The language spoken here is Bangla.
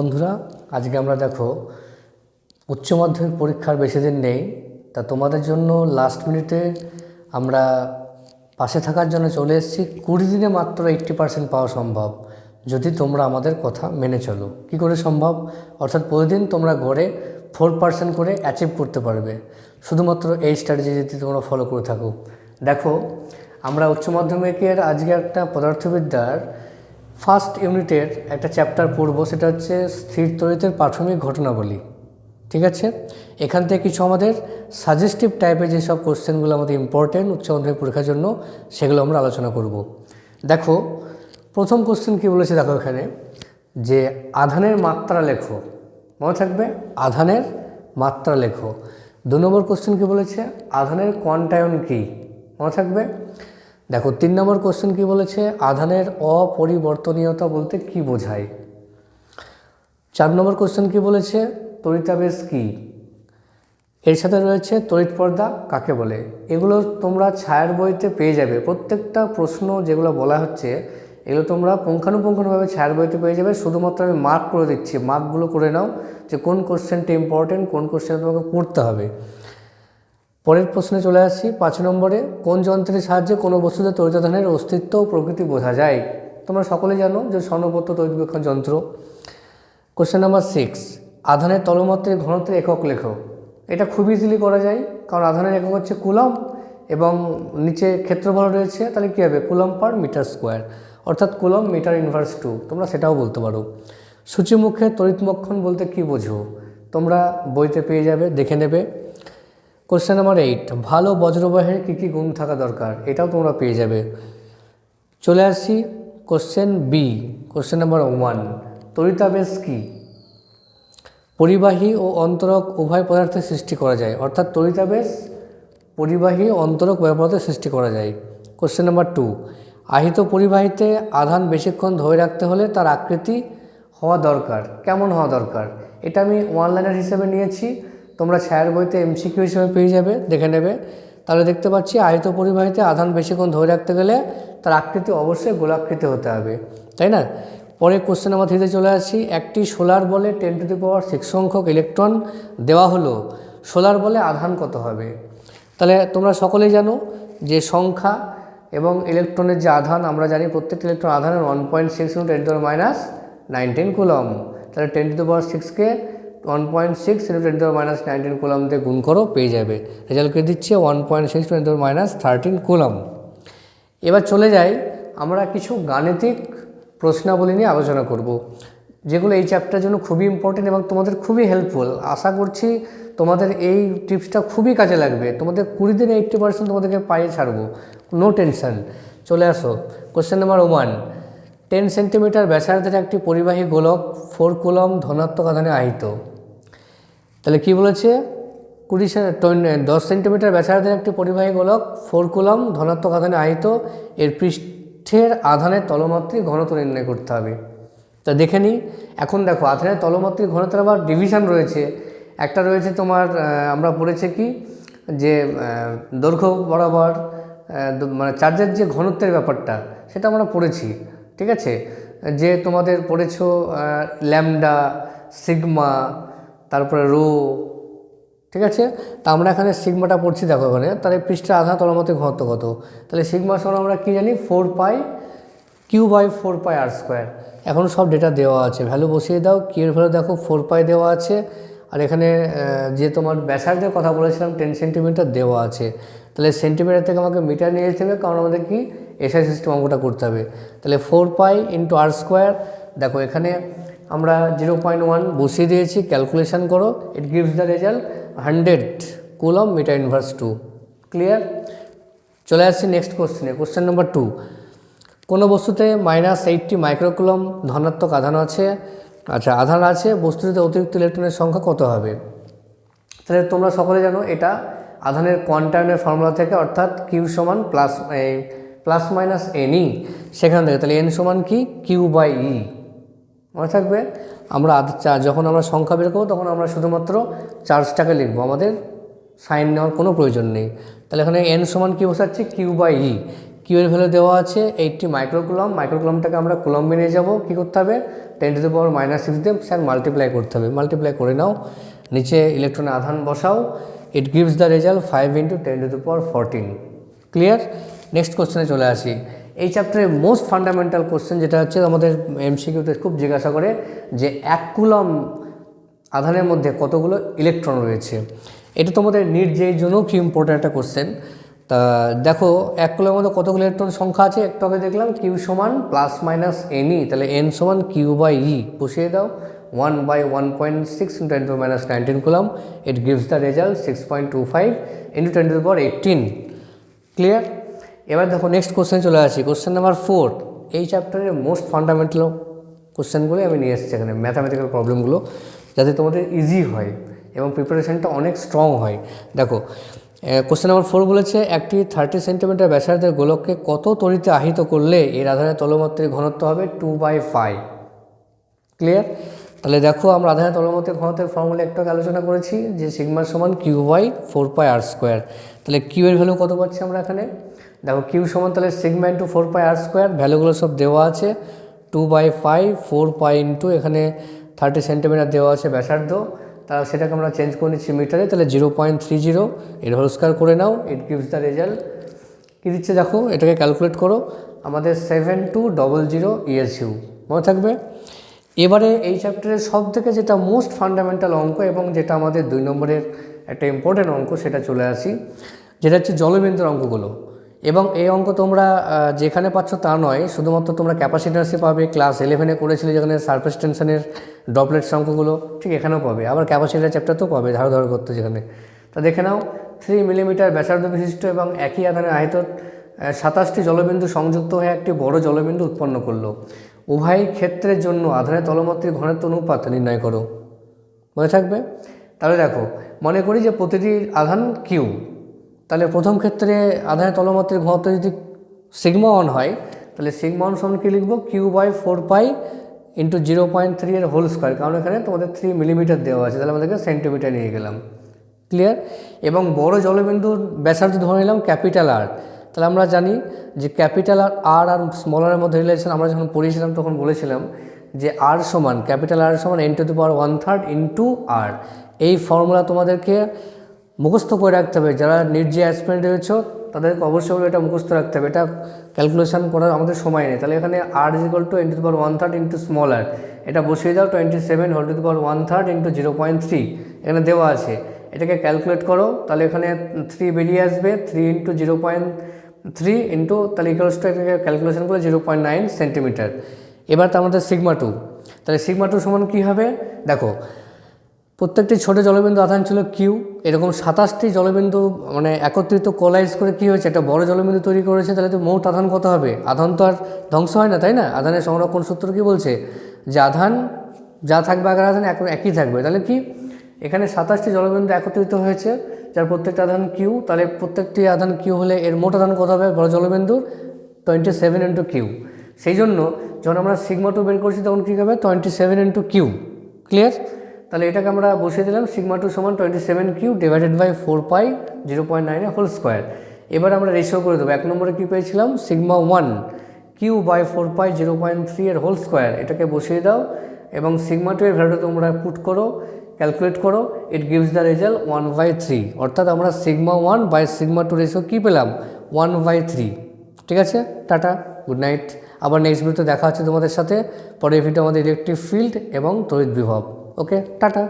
বন্ধুরা, আজকে আমরা দেখো, উচ্চ মাধ্যমিক পরীক্ষার বেশি দিন নেই, তা তোমাদের জন্য লাস্ট মিনিটে আমরা পাশে থাকার জন্য চলে এসেছি। কুড়ি দিনে মাত্র এইট্টি পার্সেন্ট পাওয়া সম্ভব, যদি তোমরা আমাদের কথা মেনে চলো। কি করে সম্ভব? অর্থাৎ প্রতিদিন তোমরা গড়ে ফোর পার্সেন্ট করে অ্যাচিভ করতে পারবে। শুধুমাত্র এই স্ট্র্যাটেজি যদি তোমরা ফলো করে থাকো। দেখো, আমরা উচ্চ মাধ্যমিকের আজকে একটা পদার্থবিদ্যার ফার্স্ট ইউনিটের একটা চ্যাপ্টার পড়ব, সেটা হচ্ছে স্থির তরিতের প্রাথমিক ঘটনাবলী। ঠিক আছে? এখান থেকে কিছু আমাদের সাজেস্টিভ টাইপের যেসব কোশ্চেনগুলো আমাদের ইম্পর্টেন্ট উচ্চ মাধ্যমিক পরীক্ষার জন্য, সেগুলো আমরা আলোচনা করব। দেখো, প্রথম কোশ্চেন কী বলেছে দেখো এখানে, যে আধানের মাত্রা লেখো। মনে থাকবে? আধানের মাত্রা লেখো। দু নম্বর কোশ্চেন কী বলেছে? আধানের কোয়ান্টায়ন কী? মনে থাকবে? দেখো, তিন নম্বর কোশ্চেন কি বলেছে? আধানের অপরিবর্তনীয়তা বলতে কি বোঝায়? চার নম্বর কোশ্চেন কি বলেছে? তড়িতাবেশ কি? এর সাথে রয়েছে তড়িৎ পর্দা কাকে বলে? এগুলো তোমরা ছায়ার বইতে পেয়ে যাবে। প্রত্যেকটা প্রশ্ন যেগুলো বলা হচ্ছে, এগুলো তোমরা পুঙ্খানুপুঙ্খানুভাবে ছায়ার বইতে পেয়ে যাবে। শুধুমাত্র আমি মার্ক করে দিচ্ছি। মার্কগুলো করে নাও যে কোন কোশ্চেনটা ইম্পর্টেন্ট কোন কোশ্চেন তোমাকে পড়তে হবে। পরের প্রশ্নে চলে আসছি পাঁচ নম্বরে, কোন যন্ত্রের সাহায্যে কোনো বস্তুতে তড়িতাধানের অস্তিত্ব ও প্রকৃতি বোঝা যায়? তোমরা সকলে জানো যে স্বর্ণপত্র তৈরিবেক্ষণ যন্ত্র। কোশ্চেন নাম্বার সিক্স আধানের তলমাত্রের ঘনত্বের একক লেখো এটা খুব ইজিলি করা যায়, কারণ আধানের একক হচ্ছে কুলম এবং নিচে ক্ষেত্রফল রয়েছে, তাহলে কী হবে? কুলম পার মিটার স্কোয়ার অর্থাৎ কুলম মিটার ইনভার্স টু তোমরা সেটাও বলতে পারো। সূচিমুখে তড়িৎমক্ষণ বলতে কি বোঝো? তোমরা বইতে পেয়ে যাবে, দেখে নেবে। কোশ্চেন নাম্বার এইট ভালো বজ্রবাহের কী কী গুণ থাকা দরকার? এটাও তোমরা পেয়ে যাবে। চলে আসছি question B question number one তড়িতাবেশ কী? পরিবাহী ও অন্তরক উভয় পদার্থের সৃষ্টি করা যায়। অর্থাৎ তড়িতাবেশ পরিবাহী অন্তরক উভয় পদার্থের সৃষ্টি করা যায়। কোশ্চেন নাম্বার টু আহিত পরিবাহীতে আধান বেশিক্ষণ ধরে রাখতে হলে তার আকৃতি হওয়া দরকার। কেমন হওয়া দরকার? এটা আমি ওয়ান লাইনার হিসেবে নিয়েছি। তোমরা স্যার বইতে এমসিকিউ হিসেবে পেয়ে যাবে, দেখে নেবে। তাহলে দেখতে পাচ্ছি আহিত পরিবাহীতে আধান বেশিক্ষণ ধরে রাখতে গেলে তার আকৃতি অবশ্যই গোলাকৃতি হতে হবে, তাই না? পরে কোশ্চেন নাম্বার থ্রিতে চলে আসছি একটি সোলার বলে ten to the power six সংখ্যক ইলেকট্রন দেওয়া হলো। সোলার বলে আধান কত হবে? তাহলে তোমরা সকলেই জানো যে সংখ্যা এবং ইলেকট্রনের যে আধান, আমরা জানি প্রত্যেকটা ইলেকট্রন আধানের one point six ten to minus nineteen coulomb তাহলে ten to the power সিক্সকে one point six into ten to minus nineteen coulomb দিয়ে গুণ করো, পেয়ে যাবে। রেজাল্টকে দিচ্ছে one point six ten to minus thirteen coulomb এবার চলে যাই, আমরা কিছু গাণিতিক প্রশ্নাবলী নিয়ে আলোচনা করব, যেগুলো এই চ্যাপ্টারের জন্য খুবই ইম্পর্টেন্ট এবং তোমাদের খুবই হেল্পফুল আশা করছি তোমাদের এই টিপসটা খুবই কাজে লাগবে। তোমাদের কুড়ি দিনে এইট্টি পার্সেন্ট তোমাদেরকে পাইয়ে ছাড়বো। নো টেনশন চলে আসো। Question number one ten centimetre ব্যাসার্ধের একটি পরিবাহী গোলক ফোর কুলম ধনাত্মক আধানে আহিত। তাহলে কি বলেছে? কুড়ি দশ সেন্টিমিটার ব্যাসার্ধের একটি পরিবাহী গোলক, ফোর কুলম, ধনাত্মক আধানে আহিত এর পৃষ্ঠের আধানের তলমাত্রিক ঘনত্ব নির্ণয় করতে হবে। তা দেখে নিই এখন দেখো, আধানের তলমাত্রিক ঘনত্বের আবার ডিভিশন রয়েছে। একটা রয়েছে তোমার আমরা পড়েছে কি? যে দৈর্ঘ্য বরাবর মানে চার্জের যে ঘনত্বের ব্যাপারটা, সেটা আমরা পড়েছি। ঠিক আছে? যে তোমাদের পড়েছো ল্যামডা, সিগমা তারপরে রো, ঠিক আছে? তা আমরা এখানে সিগমাটা পড়ছি দেখো এখানে। তাহলে পৃষ্ঠের আধা তলমতে ঘনত্ব কত? তাহলে সিগমা সমান আমরা কী জানি? Four pi Q by four pi R square. এখন সব ডেটা দেওয়া আছে। ভ্যালু বসিয়ে দাও। কিউর ভ্যালু দেখো, ফোর পাই দেওয়া আছে। আর এখানে যে তোমার ব্যাসার্ধের কথা বলেছিলাম, টেন সেন্টিমিটার দেওয়া আছে। তাহলে সেন্টিমিটার থেকে আমাকে মিটার নিয়ে যেতে হবে, কারণ আমাদের কি? এসআই সিস্টেম অঙ্কটা করতে হবে। তাহলে four pi into R square, দেখো এখানে আমরা জিরো পয়েন্ট ওয়ান বসিয়ে দিয়েছি ক্যালকুলেশন করো it gives the result hundred coulomb metre inverse two clear চলে আসছি নেক্সট কোশ্চেনে কোশ্চেন নাম্বার টু কোনো বস্তুতে মাইনাস এইটটি মাইক্রোকুলম ধনাত্মক আধান আছে? আচ্ছা আধান আছে, বস্তুটিতে অতিরিক্ত ইলেকট্রনের সংখ্যা কত হবে? তাহলে তোমরা সকলে জানো, এটা আধানের কোয়ান্টায়নের ফর্মুলা থেকে, অর্থাৎ কিউ সমান প্লাস প্লাস মাইনাস এনই সেখান থেকে। তাহলে এন সমান কি? কিউ বাই ই মনে থাকবে? আমরা যখন আমরা সংখ্যা বের করব, তখন আমরা শুধুমাত্র চার্জটাকে লিখব। আমাদের সাইন নেওয়ার কোনো প্রয়োজন নেই। তাহলে এখানে এন সমান কি বসাচ্ছি? কিউ বাই ই কিউ এর ভ্যালু দেওয়া আছে এইটটি মাইক্রোকুলম মাইক্রোকুলমটাকে আমরা কুলম্বে নিয়ে যাব। কী করতে হবে? Ten to the power minus six দিয়ে স্যার মাল্টিপ্লাই করতে হবে। মাল্টিপ্লাই করে নাও। নিচে ইলেকট্রনের আধান বসাও। It gives the result five into ten to the power fourteen clear next কোশ্চেনে চলে আসি। এই চ্যাপ্টারের মোস্ট ফান্ডামেন্টাল কোশ্চেন যেটা হচ্ছে আমাদের এমসিকিউতে খুব জিজ্ঞাসা করে যে এক কুলম আধানের মধ্যে কতগুলো ইলেকট্রন রয়েছে? এটা তোমাদের নিট যেই জন্য কি ইম্পর্ট্যান্ট একটা কোশ্চেন তা দেখো, এক কুলের মধ্যে কতগুলো ইলেকট্রন সংখ্যা আছে? একটু আগে দেখলাম কিউ সমান প্লাস মাইনাস এনই তাহলে এন সমান কিউ বাই ই বসিয়ে দাও। One by one point six into ten minus nineteen coulomb it gives the result six point two five into ten to power eighteen clear এবার দেখো নেক্সট কোশ্চেন চলে আসি। কোশ্চেন নাম্বার ফোর এই চ্যাপ্টারের মোস্ট ফান্ডামেন্টাল কোশ্চেনগুলো আমি নিয়ে এসেছি এখানে ম্যাথামেটিক্যাল প্রবলেমগুলো যাতে তোমাদের ইজি হয় এবং প্রিপারেশনটা অনেক স্ট্রং হয়। দেখো কোশ্চেন নাম্বার ফোর বলেছে, একটি থার্টি সেন্টিমিটার ব্যাসার্ধের গোলককে কত তড়িতে আহিত করলে এর আধারের তলমাত্রের ঘনত্ব হবে টু বাই ফাইভ ক্লিয়ার তাহলে দেখো, আমরা আধারের তলমাত্রের ঘনত্বের ফর্মুলা একটু আলোচনা করেছি, যে সিগমার সমান Q by four pi R square তাহলে কিউ এর ভ্যালু কত পাচ্ছি আমরা এখানে? দেখো, কিউ সমান তাহলে sigma into four pi R square ভ্যালুগুলো সব দেওয়া আছে। Two by five four pi into এখানে থার্টি সেন্টিমিটার দেওয়া আছে ব্যাসার্ধ। তা সেটাকে আমরা চেঞ্জ করে নিচ্ছি মিটারে তাহলে জিরো পয়েন্ট থ্রি জিরো এর হোল স্কোয়ার করে নাও ইট গিভস দ্য রেজাল্ট কী দিচ্ছে দেখো, এটাকে ক্যালকুলেট করো। আমাদের seven two double zero U মনে থাকবে? এবারে এই চ্যাপ্টারের সব থেকে যেটা মোস্ট ফান্ডামেন্টাল অঙ্ক এবং যেটা আমাদের দুই নম্বরের একটা ইম্পর্টেন্ট অঙ্ক, সেটা চলে আসি। যেটা হচ্ছে জলবিন্দুর অঙ্কগুলো। এবং এই অঙ্ক তোমরা যেখানে পাচ্ছ তা নয়, শুধুমাত্র তোমরা ক্যাপাসিটান্সে পাবে ক্লাস ইলেভেনে করেছিলে যেখানে সারফেস টেনশনের ডপলেটস অঙ্কগুলো, ঠিক এখানেও পাবে। আবার ক্যাপাসিটার চ্যাপ্টারতেও পাবে ধার ধর করতে যেখানে। তা দেখে নাও থ্রি মিলিমিটার ব্যাসার্ধ বিশিষ্ট এবং একই আধানের আয়ত সাতাশটি জলবিন্দু সংযুক্ত হয়ে একটি বড় জলবিন্দু উৎপন্ন করল। উভয় ক্ষেত্রের জন্য আধানের তলমাত্রিক ঘনত্ব অনুপাত নির্ণয় করো। মনে থাকবে? তাহলে দেখো, মনে করি যে প্রতিটি আধান কিউ তাহলে প্রথম ক্ষেত্রে আধানের তলমাত্রিক ঘনত্ব যদি সিগমা ওয়ান হয়, তাহলে সিগমা ওয়ান সমান কী লিখব? Q by four pi into zero point three এর হোল স্কোয়ার কারণ এখানে তোমাদের থ্রি মিলিমিটার দেওয়া আছে, তাহলে আমাদেরকে সেন্টিমিটার নিয়ে গেলাম। ক্লিয়ার এবং বড় জলবিন্দুর ব্যাসার্ধ ধরে নিলাম ক্যাপিটাল আর তাহলে আমরা জানি যে ক্যাপিটাল আর আর আর স্মল আরের মধ্যে রিলেশন আমরা যখন পড়িয়েছিলাম তখন বলেছিলাম যে আর সমান, ক্যাপিটাল আর সমান N to the power one third into R এই ফর্মুলা তোমাদেরকে মুখস্থ করে রাখতে হবে। যারা নিট যে অ্যাসপিরেন্ট রয়েছ, তাদেরকে অবশ্যই এটা মুখস্থ রাখতে হবে। এটা ক্যালকুলেশন করার আমাদের সময় নেই। তাহলে এখানে R is equal to N to the power one third into small R এটা বসিয়ে দাও twenty seven whole to the power one third into zero point three এখানে দেওয়া আছে। এটাকে ক্যালকুলেট করো। তাহলে এখানে থ্রি বেরিয়ে আসবে three into zero point three into তাহলে ক্যালকুলেশন করে জিরো পয়েন্ট নাইন সেন্টিমিটার এবার তো আমাদের সিগমা টু তাহলে সিগমা টু সমান কী হবে? দেখো, প্রত্যেকটি ছোট জলবিন্দু আধান ছিল কিউ এরকম সাতাশটি জলবিন্দু মানে একত্রিত কোলাইজ করে কী হয়েছে? একটা বড় জলবিন্দু তৈরি করেছে, তাহলে তো মোট আধান কত হবে? আধান তো আর ধ্বংস হয় না, তাই না? আধানের সংরক্ষণ সূত্র কি বলছে? যে আধান যা থাকবে আগের আধান এখন একই থাকবে। তাহলে কি? এখানে সাতাশটি জলবিন্দু একত্রিত হয়েছে। যার প্রত্যেকটা আধান কিউ তাহলে প্রত্যেকটি আধান কিউ হলে এর মোট আধান কত হবে? বড় জলবিন্দুর টোয়েন্টি সেভেন ইন্টু কিউ সেই জন্য যখন আমরা সিগমা টু বের করছি, তখন কী হবে? Twenty seven into Q clear তাহলে এটাকে আমরা বসিয়ে দিলাম সিগমা টু সমান twenty seven Q divided by four pi zero point নাইনে হোল স্কোয়ার এবার আমরা রেশিও করে দেবো। এক নম্বরে কী পেয়েছিলাম? Sigma one Q by four pi zero point three এর হোল স্কোয়ার এটাকে বসিয়ে দাও এবং সিগমা টু এর ভ্যালুটা তোমরা পুট করো। ক্যালকুলেট করো it gives the result one by three অর্থাৎ আমরা sigma one by sigma two ratio কী পেলাম? ওয়ান বাই থ্রি ঠিক আছে? টাটা গুড নাইট আবার নেক্সট ভিডিওতে দেখা হচ্ছে তোমাদের সাথে। পরের ভিডিও আমাদের ইলেকট্রিক ফিল্ড এবং তড়িৎ বিভব। Okay tata.